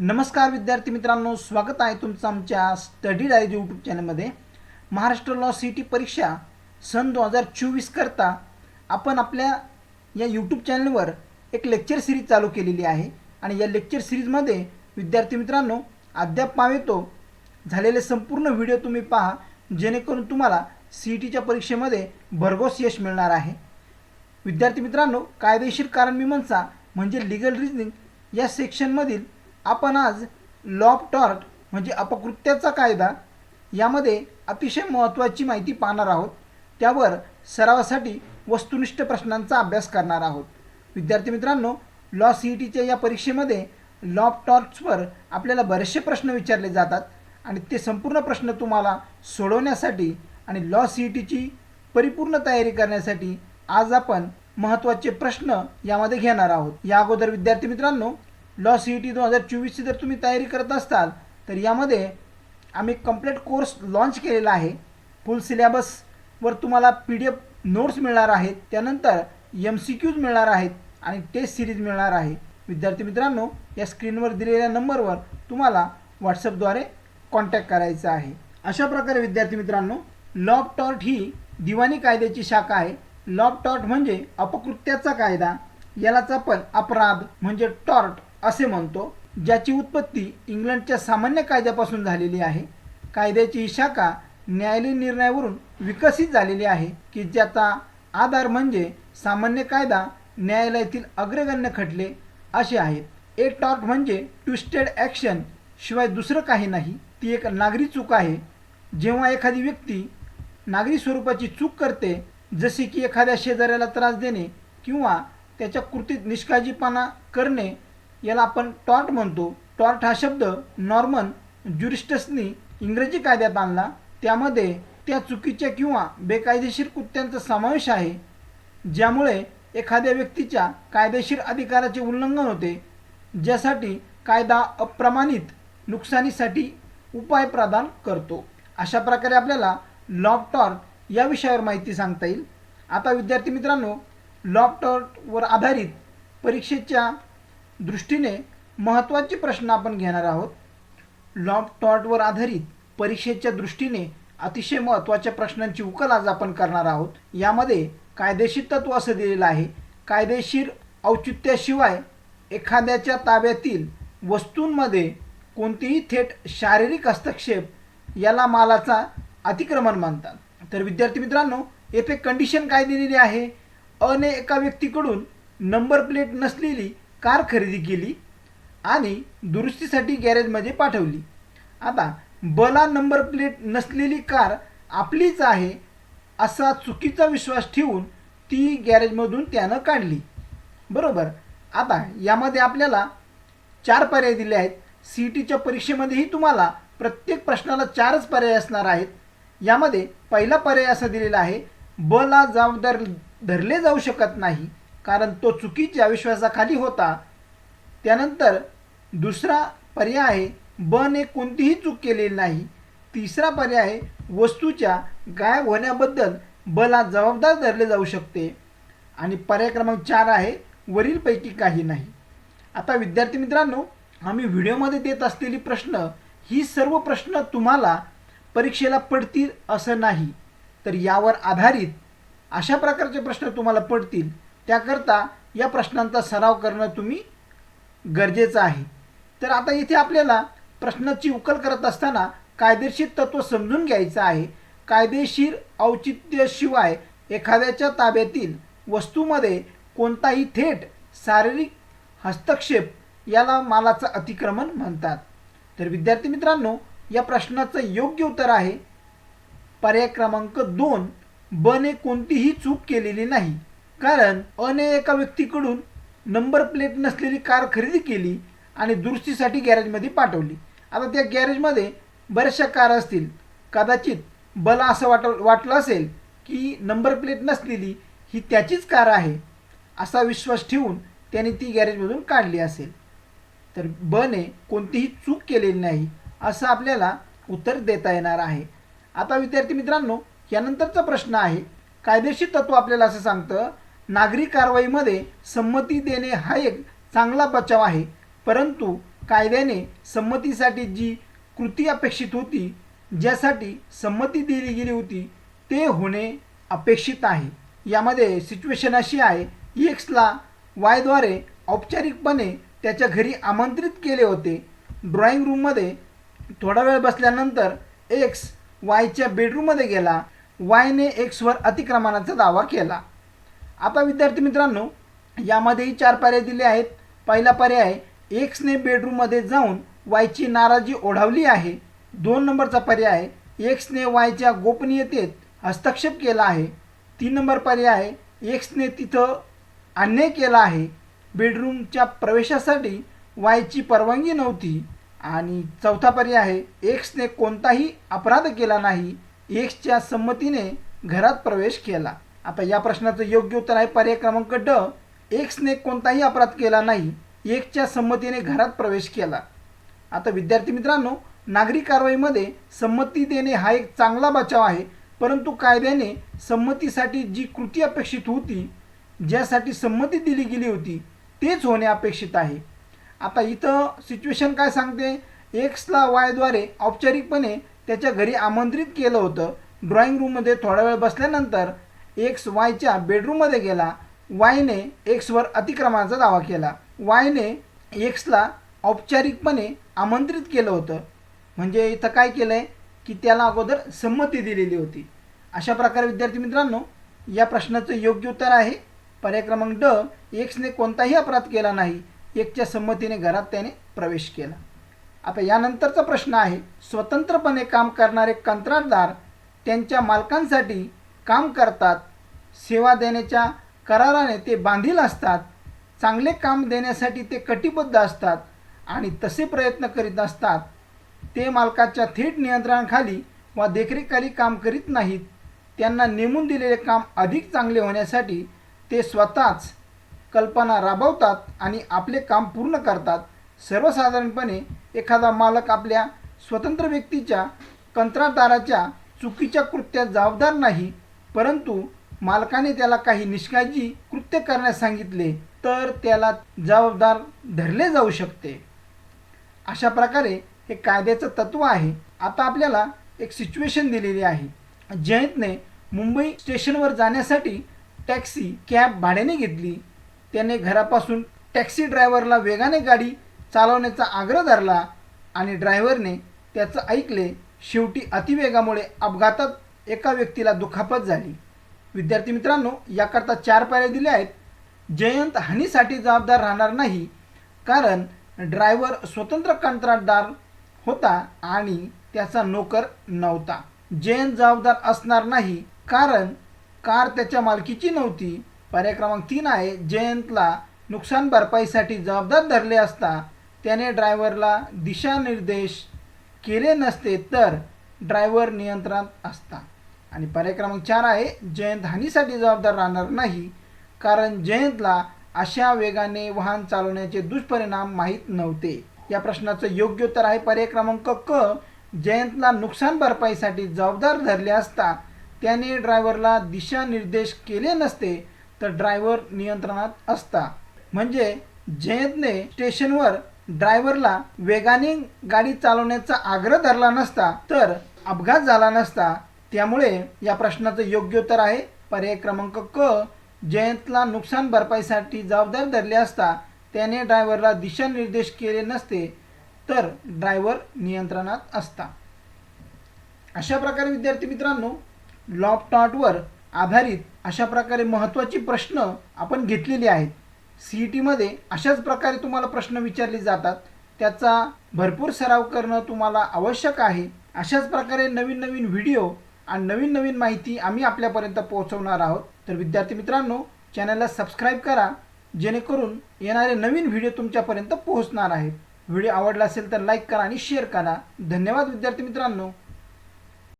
नमस्कार विद्यार्थी मित्रांनो स्वागत आहे तुमचं आमच्या स्टडी डायरी यूट्यूब चॅनलमध्ये महाराष्ट्र लॉ सी टी परीक्षा सन दोन हजार चोवीस करता आपण आपल्या या यूट्यूब चॅनलवर एक लेक्चर सिरीज चालू केलेली आहे. आणि या लेक्चर सिरीजमध्ये विद्यार्थी मित्रांनो अद्याप पावेतो झालेले संपूर्ण व्हिडिओ तुम्ही पहा जेणेकरून तुम्हाला सी ई टीच्या परीक्षेमध्ये भरघोस यश मिळणार आहे. विद्यार्थी मित्रांनो कायदेशीर कारणमीमांसा म्हणजे लिगल रिझनिंग या सेक्शनमधील आपण आज लॉब टॉर्ट म्हणजे अपकृत्याचा कायदा यामध्ये अतिशय महत्त्वाची माहिती पाहणार आहोत. त्यावर सरावासाठी वस्तुनिष्ठ प्रश्नांचा अभ्यास करणार आहोत. विद्यार्थी मित्रांनो लॉ सी ई टीच्या या परीक्षेमध्ये लॉब टॉर्ट्सवर आपल्याला बरेचसे प्रश्न विचारले जातात आणि ते संपूर्ण प्रश्न तुम्हाला सोडवण्यासाठी आणि लॉ सी ई टीची परिपूर्ण तयारी करण्यासाठी आज आपण महत्त्वाचे प्रश्न यामध्ये घेणार आहोत. या अगोदर विद्यार्थी मित्रांनो लॉ सी ई टी दोन हजार चोवीसची जर तुम्ही तयारी करत असाल तर यामध्ये आम्ही कंप्लीट कोर्स लॉन्च केलेला आहे. फुल सिलेबसवर तुम्हाला पी डी एफ नोट्स मिळणार आहेत. त्यानंतर एम सी क्यूज मिळणार आहेत आणि टेस्ट सिरीज मिळणार आहे. विद्यार्थी मित्रांनो या स्क्रीनवर दिलेल्या नंबरवर तुम्हाला व्हॉट्सअपद्वारे कॉन्टॅक्ट करायचा आहे. अशा प्रकारे विद्यार्थी मित्रांनो लॉब टॉर्ट ही दिवाणी कायद्याची शाखा आहे. लॉब टॉर्ट म्हणजे अपकृत्याचा कायदा. यालाच आपण अपराध म्हणजे टॉर्ट असे म्हणतो ज्याची उत्पत्ती इंग्लंडच्या सामान्य कायद्यापासून झालेली आहे. कायद्याची ही शाखा न्यायालयीन निर्णयावरून विकसित झालेली आहे की ज्याचा आधार म्हणजे सामान्य कायदा न्यायालयातील अग्रगण्य खटले असे आहेत. ए टॉर्ट म्हणजे ट्विस्टेड ॲक्शन शिवाय दुसरं काही नाही. ती एक नागरी चूक आहे. जेव्हा एखादी व्यक्ती नागरी स्वरूपाची चूक करते जसे की एखाद्या शेजाऱ्याला त्रास देणे किंवा त्याच्या कृतीत निष्काळजीपणा करणे याला आपण टॉर्ट म्हणतो. टॉर्ट हा शब्द नॉर्मन ज्युरिस्टसनी इंग्रजी कायद्यात आणला. त्यामध्ये त्या चुकीच्या किंवा बेकायदेशीर कृत्यांचा समावेश आहे ज्यामुळे एखाद्या व्यक्तीच्या कायदेशीर अधिकाराचे उल्लंघन होते ज्यासाठी कायदा अप्रमाणित नुकसानीसाठी उपाय प्रदान करतो. अशा प्रकारे आपल्याला लॉ टॉर्ट या विषयावर माहिती सांगता येईल. आता विद्यार्थी मित्रांनो लॉ टॉर्टवर आधारित परीक्षेच्या दृष्टीने महत्त्वाचे प्रश्न आपण घेणार आहोत. लॉब टॉटवर आधारित परीक्षेच्या दृष्टीने अतिशय महत्त्वाच्या प्रश्नांची उकल आज आपण करणार आहोत. यामध्ये कायदेशीर तत्व असं दिलेलं आहे. कायदेशीर औचित्याशिवाय एखाद्याच्या ताब्यातील वस्तूंमध्ये कोणतेही थेट शारीरिक हस्तक्षेप याला मालाचा अतिक्रमण मानतात. तर विद्यार्थी मित्रांनो येथे कंडिशन काय दिलेली आहे? अने एका व्यक्तीकडून नंबर प्लेट नसलेली कार खरेदी केली आणि दुरुस्तीसाठी गॅरेजमध्ये पाठवली. आता बला नंबर प्लेट नसलेली कार आपलीच आहे असा चुकीचा विश्वास ठेवून ती गॅरेजमधून त्यानं काढली. बरोबर? आता यामध्ये आपल्याला चार पर्याय दिले आहेत. सी टीच्या परीक्षेमध्येही तुम्हाला प्रत्येक प्रश्नाला चारच पर्याय असणार आहेत. यामध्ये पहिला पर्याय असा दिलेला आहे बला जबाबदार धरले जाऊ शकत नाही. कारण तो चुकीच्या विश्वासाखाली होता. त्यानंतर दुसरा पर्याय आहे बने कोणतीही चूक केलेली नाही. तिसरा पर्याय आहे वस्तूच्या गायब होण्याबद्दल बला जबाबदार धरले जाऊ शकते. आणि पर्याय क्रमांक चार आहे वरीलपैकी काही नाही. आता विद्यार्थी मित्रांनो आम्ही व्हिडिओमध्ये देत असलेली प्रश्न ही सर्व प्रश्न तुम्हाला परीक्षेला पडतील असं नाही. तर यावर आधारित अशा प्रकारचे प्रश्न तुम्हाला पडतील. त्याकरता या प्रश्नांचा सराव करणं तुम्ही गरजेचं आहे. तर आता इथे आपल्याला प्रश्नाची उकल करत असताना कायदेशीर तत्व समजून घ्यायचं आहे. कायदेशीर औचित्यशिवाय एखाद्याच्या ताब्यातील वस्तूमध्ये कोणताही थेट शारीरिक हस्तक्षेप याला मालाचं अतिक्रमण म्हणतात. तर विद्यार्थी मित्रांनो या प्रश्नाचं योग्य उत्तर आहे. पर्याय क्रमांक दोन बने कोणतीही चूक केलेली नाही. कारण अने एका व्यक्तीकडून नंबर प्लेट नसलेली कार खरेदी केली आणि दुरुस्तीसाठी गॅरेजमध्ये पाठवली. आता त्या गॅरेजमध्ये बऱ्याचशा कार असतील. कदाचित बला असं वाट वाटलं असेल की नंबर प्लेट नसलेली ही त्याचीच कार आहे असा विश्वास ठेवून त्याने ती गॅरेजमधून काढली असेल. तर बने कोणतीही चूक केलेली नाही असं आपल्याला उत्तर देता येणार आहे. आता विद्यार्थी मित्रांनो यानंतरचा प्रश्न आहे कायदेशीर तत्व आपल्याला असं सांगतं नागरी कारवाईमध्ये संमती देणे हा एक चांगला बचाव आहे. परंतु कायद्याने संमतीसाठी जी कृती अपेक्षित होती ज्यासाठी संमती दिली गेली होती ते होणे अपेक्षित आहे. यामध्ये सिच्युएशन अशी आहे एक्सला वायद्वारे औपचारिकपणे त्याच्या घरी आमंत्रित केले होते. ड्रॉइंग रूममध्ये थोडा वेळ बसल्यानंतर एक्स वायच्या बेडरूममध्ये गेला. वायने एक्सवर अतिक्रमणाचा दावा केला. आता विद्यार्थी मित्रांनो यामध्येही चार पर्याय दिले आहेत. पहिला पर्याय एक्सने बेडरूममध्ये जाऊन वायची नाराजी ओढावली आहे. दोन नंबरचा पर्याय एक्सने वायच्या गोपनीयतेत हस्तक्षेप केला आहे. तीन नंबर पर्याय एक्सने तिथं अन्याय केला आहे. बेडरूमच्या प्रवेशासाठी वायची परवानगी नव्हती. आणि चौथा पर्याय आहे एक्सने कोणताही अपराध केला नाही. एक्सच्या संमतीने घरात प्रवेश केला. आता या प्रश्नाचं योग्य उत्तर आहे पर्याय क्रमांक ड. एक्सने कोणताही अपराध केला नाही. एक्सच्या संमतीने घरात प्रवेश केला. आता विद्यार्थी मित्रांनो नागरी कारवाईमध्ये संमती देणे हा एक चांगला बचाव आहे. परंतु कायद्याने संमतीसाठी जी कृती अपेक्षित होती ज्यासाठी संमती दिली गेली होती तेच होणे अपेक्षित आहे. आता इथं सिच्युएशन काय सांगते? एक्सला वायद्वारे औपचारिकपणे त्याच्या घरी आमंत्रित केलं होतं. ड्रॉइंग रूममध्ये थोडा वेळ बसल्यानंतर एक्स वायच्या बेडरूममध्ये गेला वायने एक्सवर अतिक्रमणाचा दावा केला. वायने एक्सला औपचारिकपणे आमंत्रित केलं होतं. म्हणजे इथं काय केलं आहे की त्याला अगोदर संमती दिलेली होती. अशा प्रकारे विद्यार्थी मित्रांनो या प्रश्नाचं योग्य उत्तर आहे. पर्याय क्रमांक ड एक्सने कोणताही अपराध केला नाही. एकच्या संमतीने घरात त्याने प्रवेश केला. आता यानंतरचा प्रश्न आहे. स्वतंत्रपणे काम करणारे कंत्राटदार त्यांच्या मालकांसाठी काम करतात सेवा देण्याच्या कराराने ते बांधील असतात चांगले काम देण्यासाठी ते कटिबद्ध असतात आणि तसे प्रयत्न करीत असतात ते मालकाच्या थेट नियंत्रणाखाली वा देखरेखाली काम करीत नाहीत. त्यांना नेमून दिलेले काम अधिक चांगले होण्यासाठी ते स्वतःच कल्पना राबवतात आणि आपले काम पूर्ण करतात. सर्वसाधारणपणे एखादा मालक आपल्या स्वतंत्र व्यक्तीच्या कंत्राटदाराच्या चुकीच्या कृत्यात जबाबदार नाही परंतु मालकाने त्याला काही निष्काळजी कृत्य करण्यास सांगितले तर त्याला जबाबदार धरले जाऊ शकते. अशा प्रकारे हे कायद्याचं तत्व आहे. आता आपल्याला एक सिच्युएशन दिलेली आहे जयंतने मुंबई स्टेशनवर जाण्यासाठी टॅक्सी कॅब भाड्याने घेतली. त्याने घरापासून टॅक्सी ड्रायव्हरला वेगाने गाडी चालवण्याचा आग्रह धरला आणि ड्रायव्हरने त्याचं ऐकले शेवटी अतिवेगामुळे अपघातात एका व्यक्तीला दुखापत झाली. विद्यार्थी मित्रांनो याकरता चार पर्याय दिले आहेत. जयंत हानीसाठी जबाबदार राहणार नाही कारण ड्रायव्हर स्वतंत्र कंत्राटदार होता आणि त्याचा नोकर नव्हता. जयंत जबाबदार असणार नाही कारण कार त्याच्या मालकीची नव्हती. पर्याय क्रमांक तीन आहे जयंतला नुकसान भरपाईसाठी जबाबदार धरले असता त्याने ड्रायव्हरला दिशानिर्देश केले नसते तर ड्रायव्हर नियंत्रणात असता आणि पर्याय क्रमांक चार आहे जयंत हानीसाठी जबाबदार राहणार नाही. कारण जयंतला अशा वेगाने वाहन चालवण्याचे दुष्परिणाम माहीत नव्हते. या प्रश्नाचं योग्य उत्तर आहे पर्याय क्रमांक क. जयंतला नुकसान भरपाईसाठी जबाबदार धरले असता त्याने ड्रायव्हरला दिशानिर्देश केले नसते तर ड्रायव्हर नियंत्रणात असता. म्हणजे जयंतने स्टेशनवर ड्रायव्हरला वेगाने गाडी चालवण्याचा आग्रह धरला नसता तर अपघात झाला नसता त्यामुळे या प्रश्नाचं योग्य उत्तर आहे पर्याय क्रमांक क जयंतला नुकसान भरपाईसाठी जबाबदार धरले असता त्याने ड्रायव्हरला दिशानिर्देश केले नसते तर ड्रायव्हर नियंत्रणात असता. अशा प्रकारे विद्यार्थी मित्रांनो लॉपटॉटवर आधारित अशा प्रकारे महत्त्वाचे प्रश्न आपण घेतलेले आहेत. सी ई टीमध्ये अशाच प्रकारे तुम्हाला प्रश्न विचारले जातात त्याचा भरपूर सराव करणं तुम्हाला आवश्यक आहे. अशाच प्रकारे नवीन नवीन व्हिडिओ आणि नवीन नवीन माहिती आम्ही आपल्यापर्यंत पोहोचवणार आहोत. तर विद्यार्थी मित्रांनो चॅनलला सबस्क्राईब करा जेणेकरून येणारे नवीन व्हिडिओ तुमच्यापर्यंत पोहोचणार आहेत. व्हिडिओ आवडला असेल तर लाईक करा आणि शेअर करा. धन्यवाद विद्यार्थी मित्रांनो.